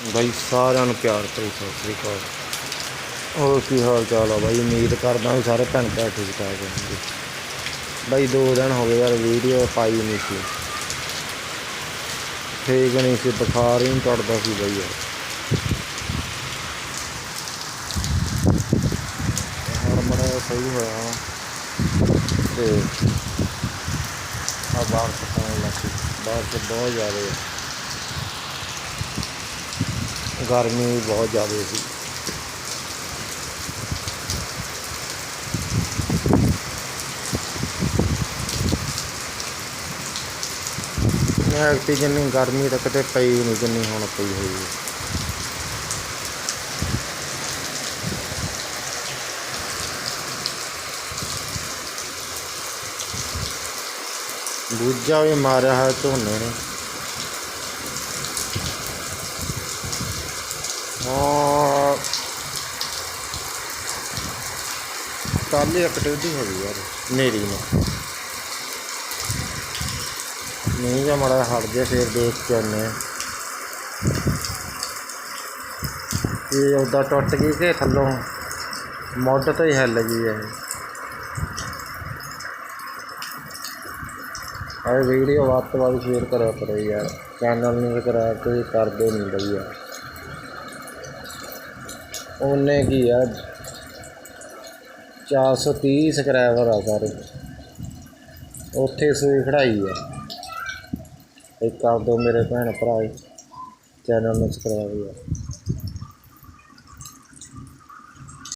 ਬਾਈ, ਸਾਰਿਆਂ ਨੂੰ ਪਿਆਰ ਭਰੀ ਸਤਿ ਸ੍ਰੀ ਅਕਾਲ। ਹੋਰ ਕੀ ਹਾਲ ਚਾਲ ਆ ਬਾਈ? ਉਮੀਦ ਕਰਦਾ ਵੀ ਸਾਰੇ ਭੈਣ ਭਰਾ ਠੀਕ ਠਾਕ ਹੋਣਗੇ। ਬਾਈ, ਦੋ ਦਿਨ ਹੋ ਗਏ ਯਾਰ, ਵੀਡੀਓ ਪਾਈ ਨਹੀਂ ਸੀ। ਠੀਕ ਨਹੀਂ ਸੀ, ਬੁਖਾਰ ਹੀ ਨਹੀਂ ਚੜਦਾ ਸੀ ਬਾਈ ਯਾਰ। ਹੁਣ ਮੜਾ ਸਹੀ ਹੋਇਆ ਤੇ ਆ ਬਾਹਰ ਪਕਾਉਣ ਲੱਗੀ ਬਾਹਰ ਤੇ ਬਹੁਤ ਜ਼ਿਆਦਾ ਹੈ ਗਰਮੀ ਬਹੁਤ ਜ਼ਿਆਦਾ ਸੀ। ਐਕਟੀ ਜਿੰਨੀ ਗਰਮੀ ਤਾਂ ਕਿਤੇ ਪਈ ਨਹੀਂ ਜਿੰਨੀ ਹੁਣ ਪਈ ਹੋਈ ਹੈ ਦੂਜਾ ਵੀ ਮਾਰਿਆ ਹੈ ਝੋਨੇ ਨੇ। ਹਾਂ। ਕੱਲ੍ਹ ਹੀ ਹੋ ਗਈ ਯਾਰ। ਨੇਰੀ ਨੇ। ਨਹੀਂ ਜਾਂ ਮੜਾ ਹਟ ਜੇ, ਫਿਰ ਦੇਖ ਕੇ ਆਉਂਦੇ ਹਾਂ। ਇਹ ਉਹਦਾ ਟੁੱਟ ਗਈ ਕਿ ਥੱਲੋਂ ਮੁੱਢ ਤੋਂ ਹੀ ਹਿੱਲ ਗਈ ਹੈ ਆਹ ਵੀਡੀਓ ਵੱਧ ਤੋਂ ਵੱਧ ਸ਼ੇਅਰ ਕਰਿਆ ਕਰੋ ਯਾਰ। ਚੈਨਲ ਨੂੰ ਕਰਾ ਕੋਈ ਕਰਦੇ ਨਹੀਂ ਬਈ ਯਾਰ। ਉਹਨੇ ਕੀ ਆ? 430 ਸਕ੍ਰੈਬਰ ਆ ਸਾਰੇ। ਉੱਥੇ ਸੂਈ ਖੜਾਈ ਆ। ਇੱਕ ਕਰ ਦੋ ਮੇਰੇ ਭੈਣ ਭਰਾ ਚੈਨਲ ਨੂੰ ਸਬਸਕ੍ਰਾਈਬ ਯਾਰ